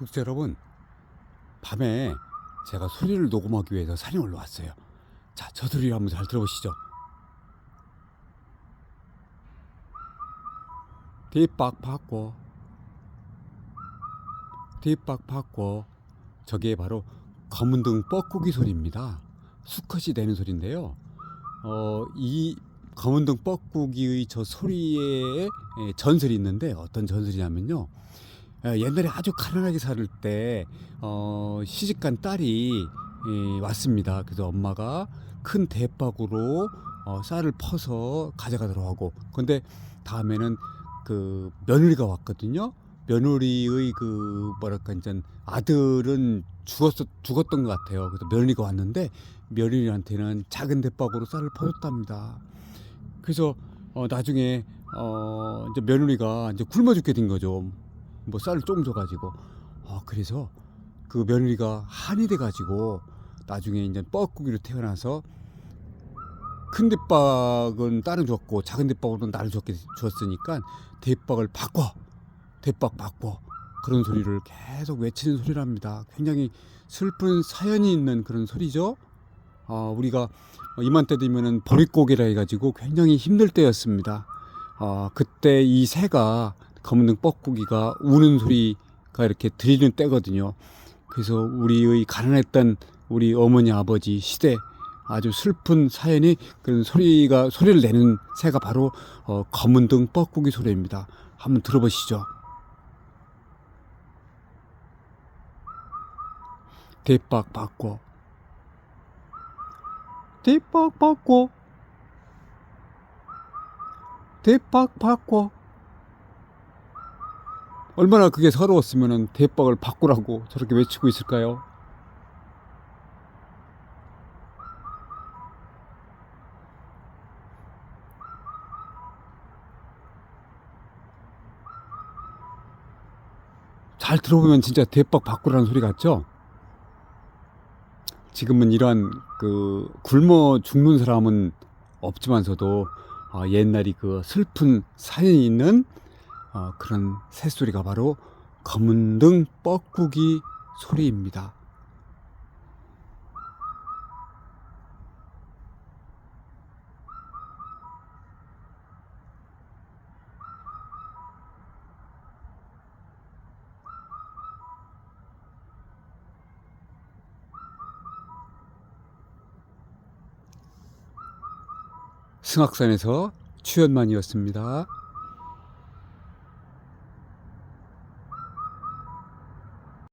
구독자 여러분, 밤에 제가 소리를 녹음하기 위해서 산에 올라왔어요. 자, 저 소리를 한번 잘 들어보시죠. 뒷박 받고, 뒷박 받고, 저게 바로 검은등 뻐꾸기 소리입니다. 수컷이 내는 소리인데요. 어, 이 검은등 뻐꾸기의 저 소리에 예, 전설이 있는데 어떤 전설이냐면요. 어, 옛날에 아주 가난하게 살 때 어, 시집간 딸이 예, 왔습니다. 그래서 엄마가 큰 대박으로 어, 쌀을 퍼서 가져가도록 하고 근데 다음에는 그 며느리가 왔거든요. 며느리의 그 뭐랄까 이제 아들은 죽었어 죽었던 것 같아요. 그래서 며느리가 왔는데 며느리한테는 작은 대박으로 쌀을 퍼줬답니다. 그래서 어, 나중에 어, 이제 며느리가 이제 굶어 죽게 된 거죠. 뭐 쌀을 조금 줘가지고. 어, 그래서 그 며느리가 한이 돼가지고 나중에 이제 뻐꾸기로 태어나서 큰 대박은 딸은 줬고 작은 대박으로는 나를 줬게 주었으니까 대박을 바꿔 대박 바꿔 그런 소리를 계속 외치는 소리랍니다. 굉장히 슬픈 사연이 있는 그런 소리죠. 아, 우리가 이맘때 되면은 보릿고개라 해가지고 굉장히 힘들 때였습니다. 아, 그때 이 새가 검은등 뻐꾸기가 우는 소리가 이렇게 들리는 때거든요. 그래서 우리의 가난했던 우리 어머니 아버지 시대 아주 슬픈 사연이 그런 소리가 소리를 내는 새가 바로 어, 검은등 뻐꾸기 소리입니다. 한번 들어보시죠. 대박 받고 대박 받고 대박 받고 얼마나 그게 서러웠으면 대박을 바꾸라고 저렇게 외치고 있을까요? 잘 들어보면 진짜 대박 바꾸라는 소리 같죠? 지금은 이러한 그 굶어 죽는 사람은 없지만서도 어, 옛날이 그 슬픈 사연이 있는 어, 그런 새소리가 바로 검은등 뻐꾸기 소리입니다. 승악산에서 추연만이었습니다.